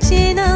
口の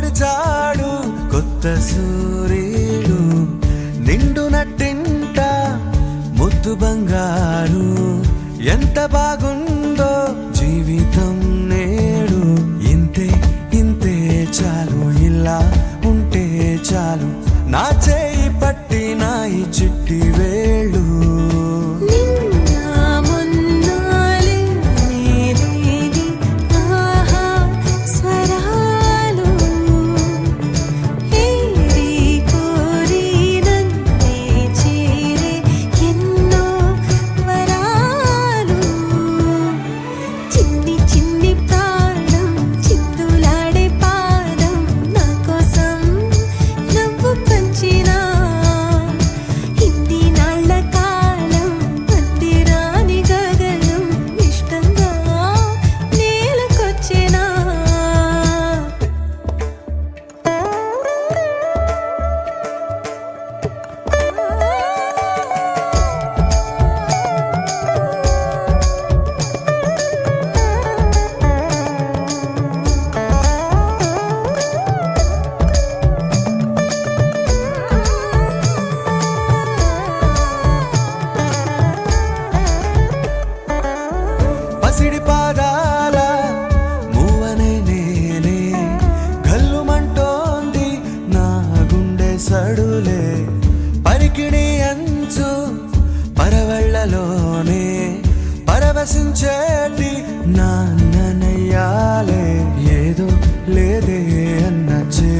పొడిచాడు కొత్త సూర్యుడు నిండు నట్టింట ముద్దు బంగారు. ఎంత బాగుందో జీవితం నేడు. ఇంతే ఇంతే చాలు ఇలా ఉంటే చాలు. నా చేయి పట్టి నాయి చిట్టివే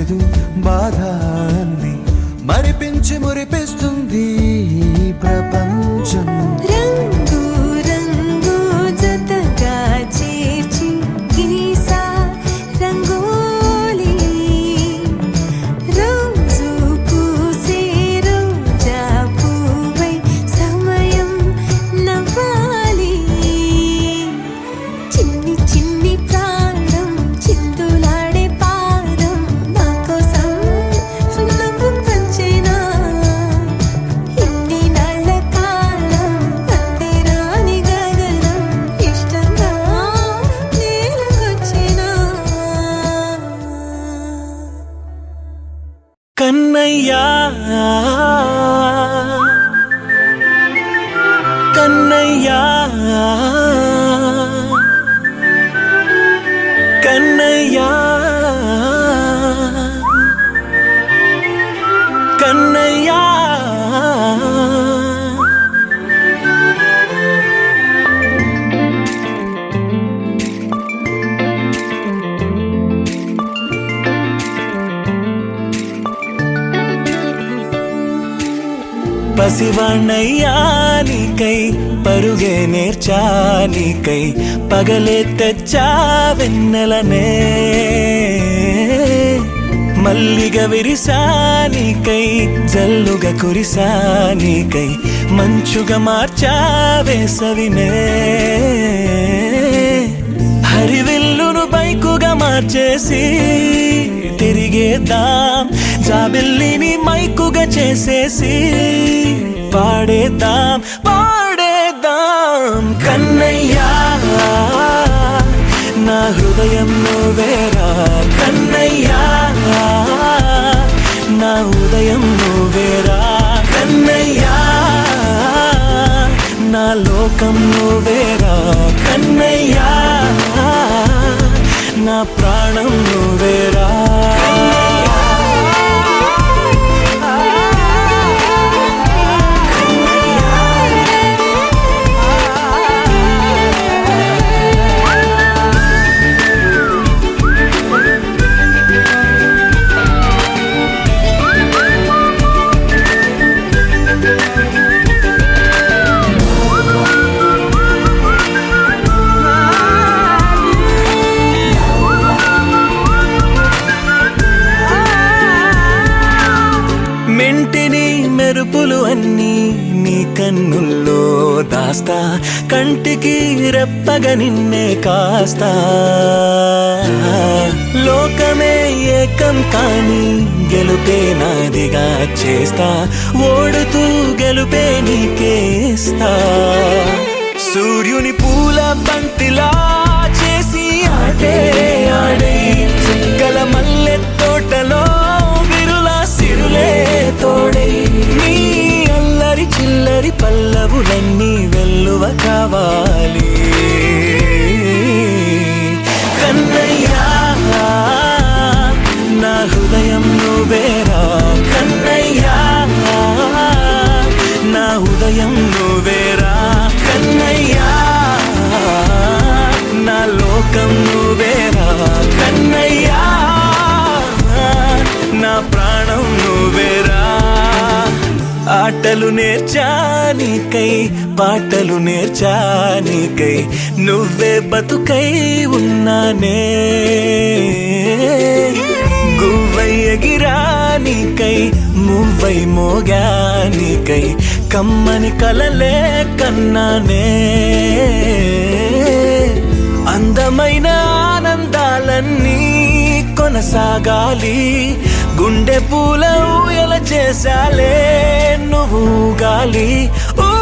లేదు బాధ అన్ని. మరిపించి మురిపిస్తుంది ప్రపంచం. கண்ணையா? கண்ணையா? పసివాణ్ణయ్యా నీకై పరుగే నేర్చా నీకై పగలే తెచ్చా వెన్నెలనే. మల్లిగ విరిసానికై జల్లుగా కురిసానికై మంచుగ మార్చా వేసవినే. హరివిల్లును బైకుగా మార్చేసి తిరిగేద్దాం జాబిల్లిని మైకుగా చేసేసి పాడేద్దాం పాడేద్దాం. కన్నయ్యా నా హృదయం నువ్వేరా కన్నయ్యా నా ఉదయం నువ్వేరా కన్నయ్యా నా లోకం నువ్వేరా కన్నయ్యా నా ప్రాణం నువ్వేరా దాస్తా కంటికి రెప్పగా నిన్నే కాస్తా. లోకమే ఏకం కాని గెలుపే నాదిగా చేస్తా ఓడుతూ గెలుపే నీకేస్తా సూర్యుని పూల బంతిలా ప్రాణం నువ్వేరా ఆటలు నేర్చానికై పాటలు నేర్చానికై నువ్వే బతుకై ఉన్నానే. గువ్వై ఎగిరానికై మువ్వై మోగానికై కమ్మని కలలే కన్నానే. అందమైన ఆనందాలన్నీ కొనసాగాలి. గుండె పూల ఊయల చేశాలే నువ్వు గాలి. ఊ